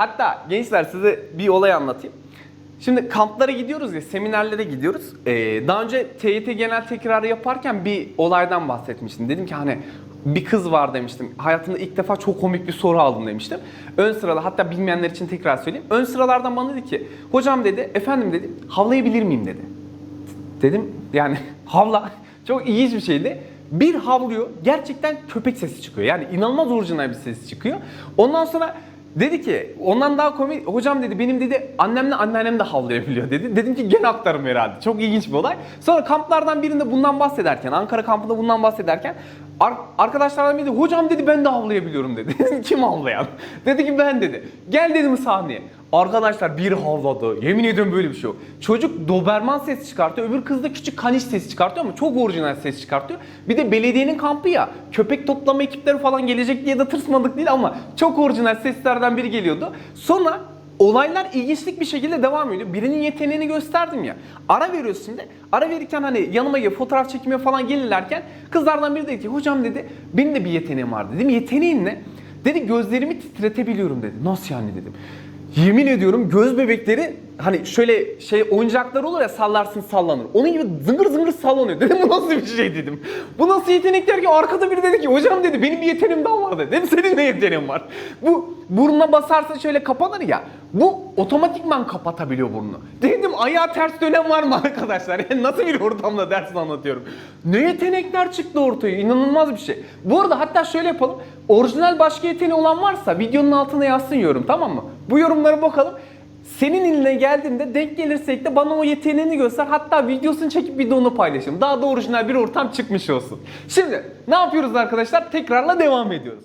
Hatta gençler size bir olay anlatayım. Şimdi kamplara gidiyoruz ya, seminerlere gidiyoruz. Ee, daha önce TYT genel tekrarı yaparken bir olaydan bahsetmiştim. Dedim ki hani bir kız var demiştim. Hayatımda ilk defa çok komik bir soru aldım demiştim. Ön sırada hatta bilmeyenler için tekrar söyleyeyim. Ön sıralardan bana dedi ki hocam dedi efendim dedi havlayabilir miyim dedi. Dedim yani havla çok ilginç bir şeydi. Bir havlıyor gerçekten köpek sesi çıkıyor. Yani inanılmaz orijinal bir ses çıkıyor. Ondan sonra dedi ki ondan daha komik hocam dedi benim dedi annemle anneannem de havlayabiliyor dedi. Dedim ki gene aktarım herhalde. Çok ilginç bir olay. Sonra kamplardan birinde bundan bahsederken Ankara kampında bundan bahsederken ar- arkadaşlardan biri dedi, hocam dedi ben de havlayabiliyorum dedi. Kim havlayan? Dedi ki ben dedi. Gel dedim sahneye. Arkadaşlar bir havladı. Yemin ediyorum böyle bir şey yok. Çocuk Doberman ses çıkartıyor. Öbür kız da küçük kaniş sesi çıkartıyor ama çok orijinal ses çıkartıyor. Bir de belediyenin kampı ya. Köpek toplama ekipleri falan gelecek diye de tırsmadık değil ama çok orijinal seslerden biri geliyordu. Sonra olaylar ilginçlik bir şekilde devam ediyor. Birinin yeteneğini gösterdim ya. Ara veriyorsun şimdi. Ara verirken hani yanıma gel fotoğraf çekmeye falan gelirlerken kızlardan biri dedi ki hocam dedi benim de bir yeteneğim var dedim. Yeteneğin ne? Dedi gözlerimi titretebiliyorum dedi. Nasıl yani dedim. Yemin ediyorum göz bebekleri hani şöyle şey oyuncaklar olur ya sallarsın sallanır. Onun gibi zıngır zıngır sallanıyor. Dedim bu nasıl bir şey dedim. Bu nasıl yetenek der ki arkada biri dedi ki hocam dedi benim bir yeteneğim daha var dedi. Dedim senin ne yeteneğin var? Bu burnuna basarsa şöyle kapanır ya. Bu otomatikman kapatabiliyor burnunu. Dedim ayağı ters dönen var mı arkadaşlar? Yani nasıl bir ortamda ders anlatıyorum. Ne yetenekler çıktı ortaya. İnanılmaz bir şey. Bu arada hatta şöyle yapalım. Orijinal başka yeteneği olan varsa videonun altına yazsın yorum tamam mı? Bu yorumlara bakalım. Senin eline geldiğinde denk gelirsek de bana o yeteneğini göster. Hatta videosunu çekip videonu paylaşalım. Daha da orijinal bir ortam çıkmış olsun. Şimdi ne yapıyoruz arkadaşlar? Tekrarla devam ediyoruz.